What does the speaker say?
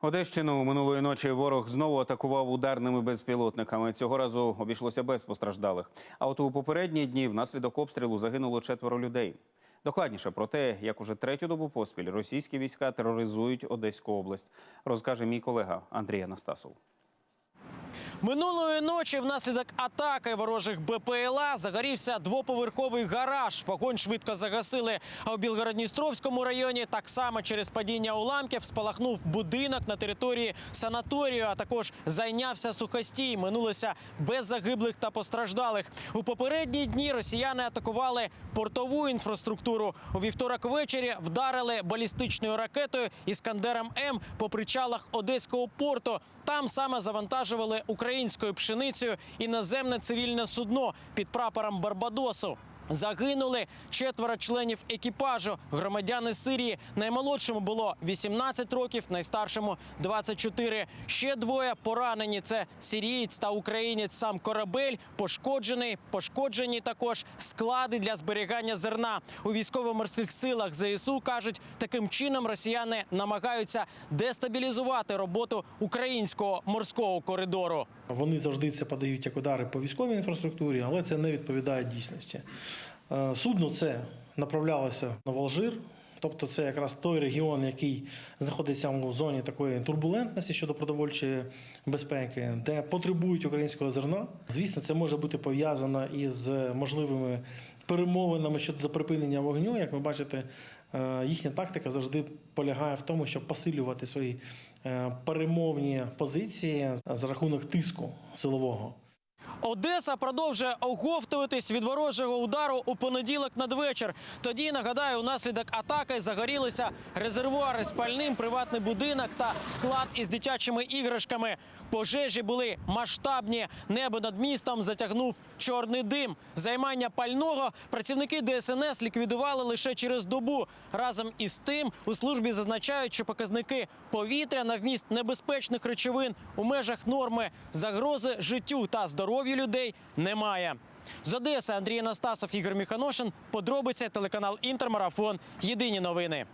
Одещину минулої ночі ворог знову атакував ударними безпілотниками. Цього разу обійшлося без постраждалих. А от у попередні дні внаслідок обстрілу загинуло четверо людей. Докладніше про те, як уже третю добу поспіль російські війська тероризують Одеську область, розкаже мій колега Андрій Анастасов. Минулої ночі внаслідок атаки ворожих БПЛА загорівся двоповерховий гараж. Вогонь швидко загасили. А у Білгородністровському районі так само через падіння уламків спалахнув будинок на території санаторію. А також зайнявся сухостій. Минулося без загиблих та постраждалих. У попередні дні росіяни атакували портову інфраструктуру. У вівторок ввечері вдарили балістичною ракетою Іскандером М по причалах Одеського порту. Там саме завантажували українською пшеницею іноземне цивільне судно під прапором Барбадосу. Загинули четверо членів екіпажу, громадяни Сирії. Наймолодшому було 18 років, найстаршому 24. Ще двоє поранені. Це сирієць та українець. Сам корабель пошкоджений. Пошкоджені також склади для зберігання зерна у військово-морських силах. ЗСУ кажуть, таким чином росіяни намагаються дестабілізувати роботу українського морського коридору. Вони завжди це подають як удари по військовій інфраструктурі, але це не відповідає дійсності. Е, Судно це направлялося на Волжир, тобто це якраз той регіон, який знаходиться у зоні такої турбулентності щодо продовольчої безпеки, де потребують українського зерна. Звісно, це може бути пов'язано із можливими перемовинами щодо припинення вогню. Як ви бачите, е, їхня тактика завжди полягає в тому, щоб посилювати свої перемовні позиції за рахунок тиску силового. Одеса продовжує оговтуватись від ворожого удару у понеділок надвечір. Тоді нагадаю, унаслідок атаки загорілися резервуари з пальним, приватний будинок та склад із дитячими іграшками. Пожежі були масштабні. Небо над містом затягнув чорний дим. Займання пального працівники ДСНС ліквідували лише через добу. Разом із тим у службі зазначають, що показники повітря на вміст небезпечних речовин у межах норми загрози життю та здоров'ю людей немає. З Одеси Андрій Анастасов, Ігор Міханошин. Подробиці телеканал Інтермарафон. Єдині новини.